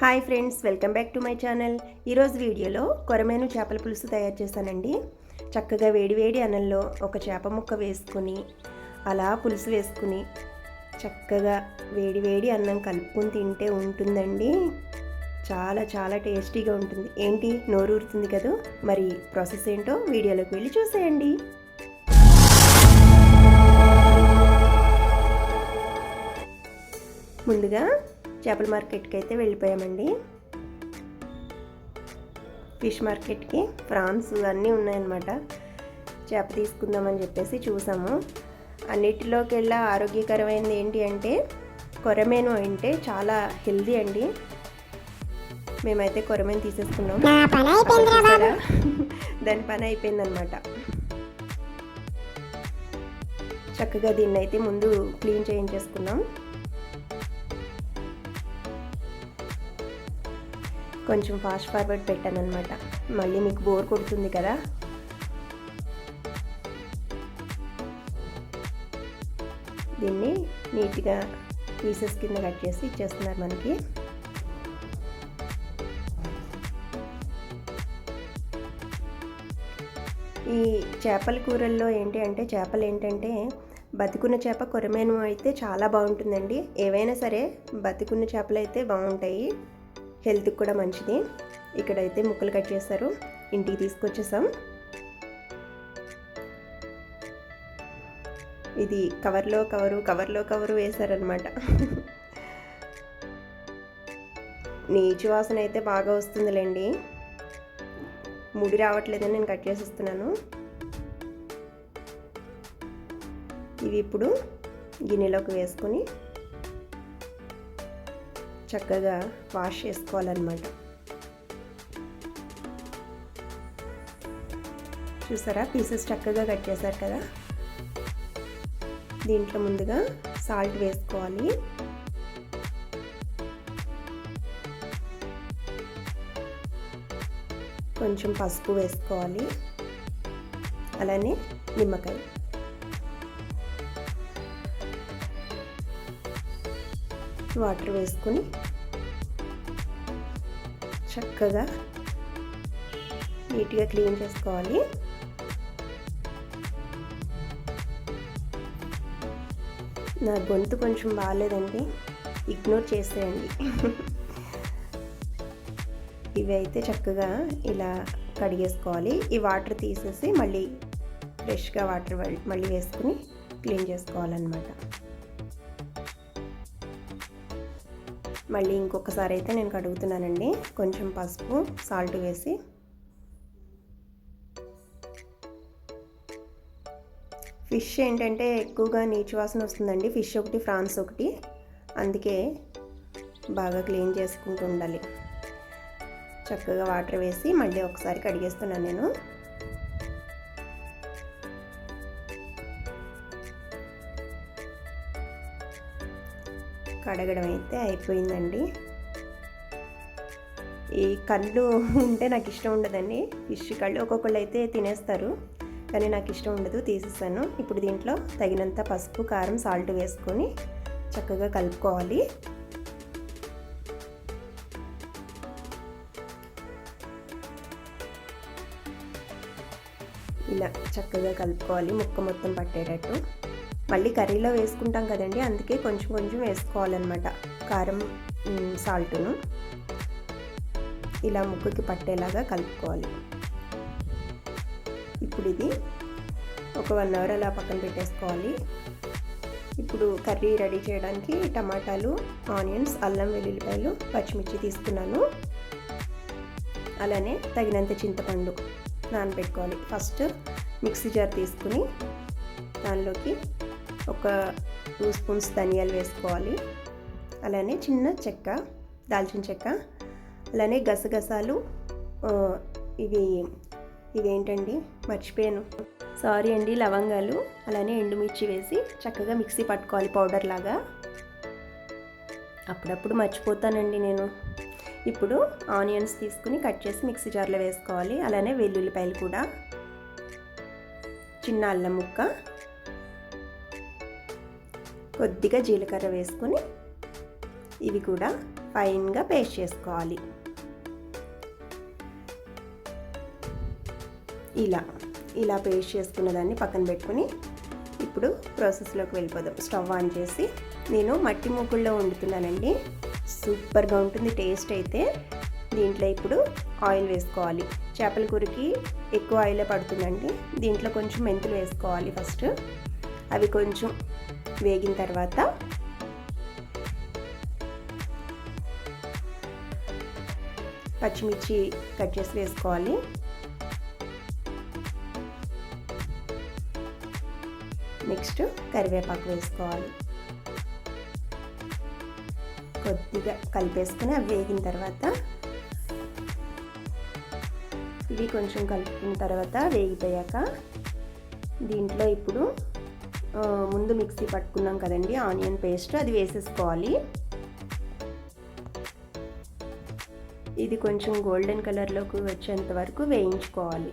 Hi friends welcome back to my channel. ఈరోజు వీడియోలో కొరమేను చేపల పులుసు తయారు చేశానండి. చక్కగా వేడివేడి అన్నంలో ఒక చేప ముక్క వేసుకుని అలా పులుసు వేసుకుని చక్కగా వేడివేడి అన్నం కలుపుకొని తింటే ఉంటుందండి. చాలా చాలా టేస్టీగా ఉంటుంది. ఏంటి? నోరూరుతుంది కదా? మరి ప్రాసెస్ ఏంటో వీడియోలోకి వెళ్ళి చూసేయండి. ముందుగా చేపల మార్కెట్కి అయితే వెళ్ళిపోయామండి. ఫిష్ మార్కెట్కి ఫ్రాన్స్ అన్నీ ఉన్నాయన్నమాట. చేప తీసుకుందామని చెప్పేసి చూసాము. అన్నిటిలోకి వెళ్ళా ఆరోగ్యకరమైనది ఏంటి అంటే కొరమేను అంటే చాలా హెల్దీ అండి. మేమైతే కొరమేను తీసేసుకున్నాం? దాని పని అయిపోయిందనమాట చక్కగా దీన్ని అయితే ముందు క్లీన్ చేయించేసుకున్నాం. కొంచెం ఫాస్ట్ ఫార్వర్డ్ పెట్టాను అనమాట మళ్ళీ మీకు బోర్ కొడుతుంది కదా. దీన్ని నీట్గా పీసెస్ కింద కట్ చేసి ఇచ్చేస్తున్నారు మనకి. ఈ చేపల కూరల్లో ఏంటి అంటే చేపలు ఏంటంటే బతుకున్న చేప కొరమేను అయితే చాలా బాగుంటుందండి. ఏవైనా సరే బతుకున్న చేపలు అయితే బాగుంటాయి. హెల్త్కి కూడా మంచిది. ఇక్కడైతే ముక్కలు కట్ చేస్తారు. ఇంటికి తీసుకొచ్చేసాం. ఇది కవర్లో కవరు కవర్లో కవరు వేశారనమాట నీచు వాసన అయితే బాగా వస్తుందిలేండి. ముడి రావట్లేదని నేను కట్ చేసేస్తున్నాను. ఇవి ఇప్పుడు గిన్నెలోకి వేసుకొని చక్కగా వాష్ చేసుకోవాలన్నమాట. చూసారా? పీసెస్ చక్కగా కట్ చేశారు కదా? దీంట్లో ముందుగా సాల్ట్ వేసుకోవాలి. కొంచెం పసుపు వేసుకోవాలి. అలానే నిమ్మకాయ. వాటర్ వేసుకొని చక్కగా నీట్గా క్లీన్ చేసుకోవాలి. నా గొంతు కొంచెం బాగాలేదండి. ఇగ్నోర్ చేసేయండి. ఇవి అయితే చక్కగా ఇలా కడిగేసుకోవాలి. ఈ వాటర్ తీసేసి మళ్ళీ ఫ్రెష్గా వాటర్ మళ్ళీ వేసుకుని క్లీన్ చేసుకోవాలన్నమాట. మళ్ళీ ఇంకొకసారి అయితే నేను కడుగుతున్నానండి. కొంచెం పసుపు సాల్ట్ వేసి. ఫిష్ ఏంటంటే ఎక్కువగా నీచు వాసన వస్తుందండి. ఫిష్ ఒకటి ఫ్రాన్స్ ఒకటి. అందుకే బాగా క్లీన్ చేసుకుంటూ ఉండాలి. చక్కగా వాటర్ వేసి మళ్ళీ ఒకసారి కడిగేస్తున్నాను నేను. కడగడం అయితే అయిపోయిందండి. ఈ కళ్ళు ఉంటే నాకు ఇష్టం ఉండదండి. ఫిష్ కళ్ళు ఒక్కొక్కళ్ళు అయితే తినేస్తారు. కానీ నాకు ఇష్టం ఉండదు తీసేస్తాను ఇప్పుడు దీంట్లో తగినంత పసుపు కారం సాల్ట్ వేసుకొని చక్కగా కలుపుకోవాలి. ఇలా చక్కగా కలుపుకోవాలి ముక్క మొత్తం పట్టేటట్టు. మళ్ళీ కర్రీలో వేసుకుంటాం కదండి అందుకే కొంచెం కొంచెం వేసుకోవాలన్నమాట. కారం సాల్ట్ను. ఇలా ముక్కుకి పట్టేలాగా కలుపుకోవాలి. ఇప్పుడు ఇది ఒక వన్ అవర్ అలా పక్కన పెట్టేసుకోవాలి. ఇప్పుడు కర్రీ రెడీ చేయడానికి టమాటాలు ఆనియన్స్ అల్లం వెల్లుల్లిపాయలు పచ్చిమిర్చి తీసుకున్నాను. అలానే తగినంత చింతపండు నానబెట్టుకోవాలి. ఫస్ట్ మిక్సీ జార్ తీసుకుని దానిలోకి ఒక టూ స్పూన్స్ ధనియాలు వేసుకోవాలి. అలానే చిన్న చెక్క దాల్చిన చెక్క అలానే గసగసాలు ఇవి ఇవేంటండి? మర్చిపోయాను. సారీ అండి లవంగాలు అలానే ఎండుమిర్చి వేసి చక్కగా మిక్సీ పట్టుకోవాలి పౌడర్ లాగా. అప్పుడప్పుడు మర్చిపోతానండి నేను. ఇప్పుడు ఆనియన్స్ తీసుకుని కట్ చేసి మిక్సీ జార్లో వేసుకోవాలి. అలానే వెల్లుల్లిపాయలు కూడా. చిన్న అల్లం ముక్క కొద్దిగా జీలకర్ర వేసుకొని ఇవి కూడా ఫైన్గా పేస్ట్ చేసుకోవాలి. ఇలా ఇలా పేస్ట్ చేసుకున్న దాన్ని పక్కన పెట్టుకుని ఇప్పుడు ప్రాసెస్లోకి వెళ్ళిపోదాం. స్టవ్ ఆన్ చేసి నేను మట్టి మూకుల్లో వండుతున్నానండి. సూపర్గా ఉంటుంది టేస్ట్ అయితే. దీంట్లో ఇప్పుడు ఆయిల్ వేసుకోవాలి. చేపల కూరకి ఎక్కువ ఆయిలే పడుతుందండి. దీంట్లో కొంచెం మెంతులు వేసుకోవాలి ఫస్ట్. అవి కొంచెం వేగిన తర్వాత పచ్చిమిర్చి కట్ చేసి వేసుకోవాలి. నెక్స్ట్ కరివేపాకు వేసుకోవాలి. కొద్దిగా కలిపేసుకుని అవి వేగిన తర్వాత ఇవి కొంచెం కలుపుకున్న తర్వాత వేగిపోయాక దీంట్లో ఇప్పుడు ముందు మిక్సీ పట్టుకున్నాం కదండి ఆనియన్ పేస్ట్ అది వేసేసుకోవాలి. ఇది కొంచెం గోల్డెన్ కలర్లోకి వచ్చేంత వరకు వేయించుకోవాలి.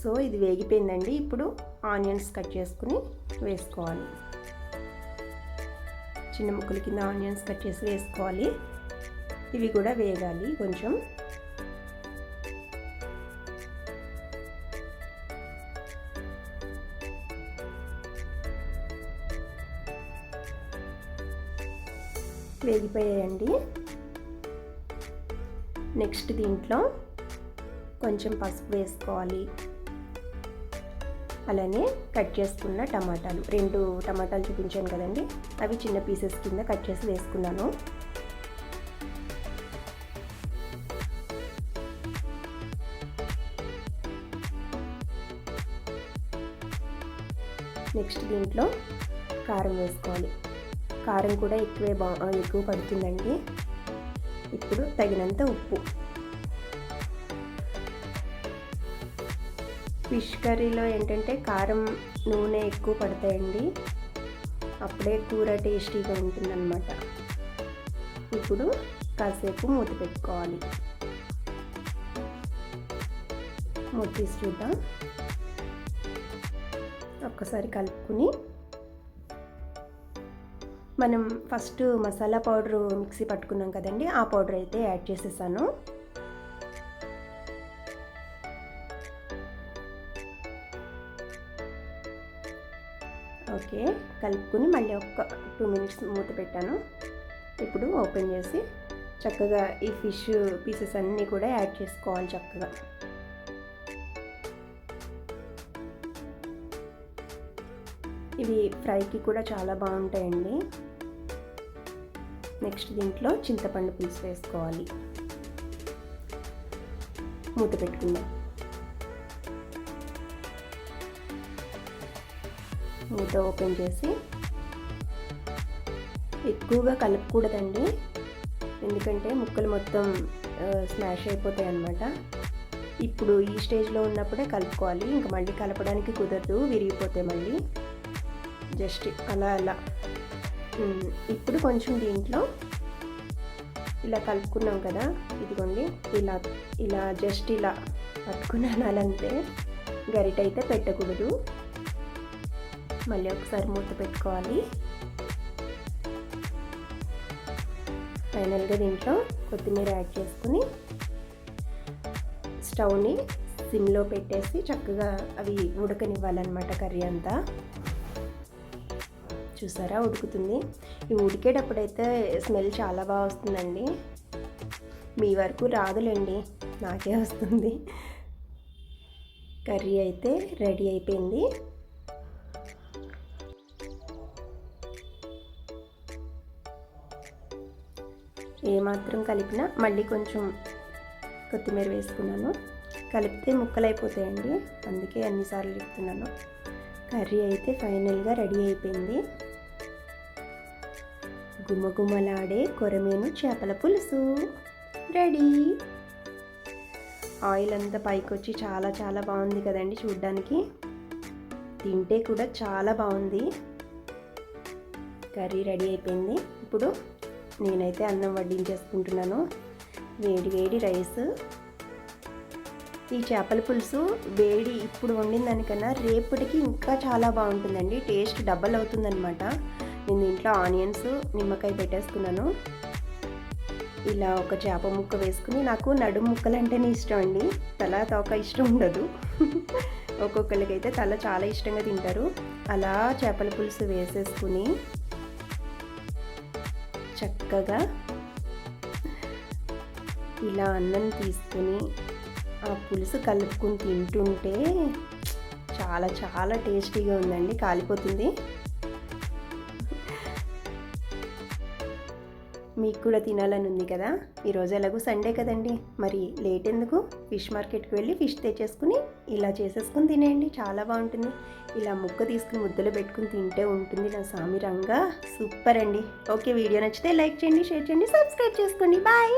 సో ఇది వేగిపోయిందండి ఇప్పుడు ఆనియన్స్ కట్ చేసుకుని వేసుకోవాలి. చిన్న ముక్కల కింద ఆనియన్స్ కట్ చేసి వేసుకోవాలి. ఇవి కూడా వేగాలి కొంచెం. వేగిపోయాయండి. నెక్స్ట్ దీంట్లో కొంచెం పసుపు వేసుకోవాలి. అలానే కట్ చేసుకున్న టమాటాలు. రెండు టమాటాలు చూపించాను కదండి. అవి చిన్న పీసెస్ కింద కట్ చేసి వేసుకున్నాను. నెక్స్ట్ దీంట్లో కారం వేసుకోవాలి. కారం కూడా ఎక్కువే బా ఎక్కువ పడుతుందండి. ఇప్పుడు తగినంత ఉప్పు. ఫిష్ కర్రీలో ఏంటంటే కారం నూనె ఎక్కువ పడతాయండి. అప్పుడే కూర టేస్టీగా ఉంటుందన్నమాట. ఇప్పుడు కాసేపు మూత పెట్టుకోవాలి. మూత తీసి చూద్దాం. ఒక్కసారి కలుపుకుని మనం ఫస్ట్ మసాలా పౌడరు మిక్సీ పట్టుకున్నాం కదండి ఆ పౌడర్ అయితే యాడ్ చేసేసాను. కలుపుకుని మళ్ళీ ఒక టూ మినిట్స్ మూత పెట్టాను. ఇప్పుడు ఓపెన్ చేసి చక్కగా ఈ ఫిష్ పీసెస్ అన్నీ కూడా యాడ్ చేసుకోవాలి చక్కగా. ఇవి ఫ్రైకి కూడా చాలా బాగుంటాయండి. నెక్స్ట్ దీంట్లో చింతపండు పులుసు వేసుకోవాలి. మూత పెట్టుకుందాం. మూత ఓపెన్ చేసి ఎక్కువగా కలపకూడదండి. ఎందుకంటే ముక్కలు మొత్తం స్మాష్ అయిపోతాయి అన్నమాట. ఇప్పుడు ఈ స్టేజ్లో ఉన్నప్పుడే కలుపుకోవాలి. ఇంకా మళ్ళీ కలపడానికి కుదరదు విరిగిపోతాయి మళ్ళీ. జస్ట్ అలా అలా. ఇప్పుడు కొంచెం దీంట్లో ఇలా కలుపుకున్నాం కదా ఇదిగోండి. ఇలా ఇలా జస్ట్ ఇలా పట్టుకున్నాను అలంతే గరిట అయితే పెట్టకూడదు. మళ్ళీ ఒకసారి మూత పెట్టుకోవాలి. ఫైనల్గా దీంట్లో కొత్తిమీర యాడ్ చేసుకుని స్టవ్ని సిమ్లో పెట్టేసి చక్కగా అవి ఉడకనివ్వాలన్నమాట కర్రీ అంతా. చూసారా ఉడుకుతుంది. ఈ ఉడికేటప్పుడైతే స్మెల్ చాలా బాగా వస్తుందండి. మీ వరకు రాదులేండి నాకే వస్తుంది. కర్రీ అయితే రెడీ అయిపోయింది. ఏమాత్రం కలిపినా మళ్ళీ కొంచెం కొత్తిమీర వేసుకున్నాను. కలిపితే ముక్కలు అయిపోతాయండి అందుకే అన్నిసార్లు చెప్తున్నాను. కర్రీ అయితే ఫైనల్గా రెడీ అయిపోయింది. గుమగుమలాడే కొరమేను చేపల పులుసు రెడీ. ఆయిల్ అంతా పైకి వచ్చి చాలా చాలా బాగుంది కదండి చూడ్డానికి. తింటే కూడా చాలా బాగుంది. కర్రీ రెడీ అయిపోయింది. ఇప్పుడు నేనైతే అన్నం వడ్డించేసుకుంటున్నాను. వేడి వేడి రైస్. ఈ చేపల పులుసు వేడి ఇప్పుడు వండిన దానికన్నా రేపటికి ఇంకా చాలా బాగుంటుందండి. టేస్ట్ డబల్ అవుతుందనమాట నేను దీంట్లో ఆనియన్స్ నిమ్మకాయ పెట్టేసుకున్నాను. ఇలా ఒక చేప ముక్క వేసుకుని నాకు నడుము ముక్కలు అంటేనే ఇష్టం అండి. తల తోక ఇష్టం ఉండదు. ఒక్కొక్కరికైతే తల చాలా ఇష్టంగా తింటారు. అలా చేపల పులుసు వేసేసుకుని చక్కగా ఇలా అన్నం తీసుకుని ఆ పులుసు కలుపుకుని తింటుంటే చాలా చాలా టేస్టీగా ఉందండి. కాలిపోతుంది. మీకు కూడా తినాలని ఉంది కదా? ఈరోజు ఎలాగో సండే కదండి. మరి లేట్ ఎందుకు? ఫిష్ మార్కెట్కి వెళ్ళి ఫిష్ తెచ్చేసుకుని ఇలా చేసేసుకుని తినేయండి. చాలా బాగుంటుంది. ఇలా ముక్క తీసుకుని ముద్దలు పెట్టుకుని తింటే ఉంటుంది నా సామిరంగా సూపర్ అండి. ఓకే వీడియో నచ్చితే లైక్ చేయండి షేర్ చేయండి సబ్స్క్రైబ్ చేసుకోండి. బాయ్!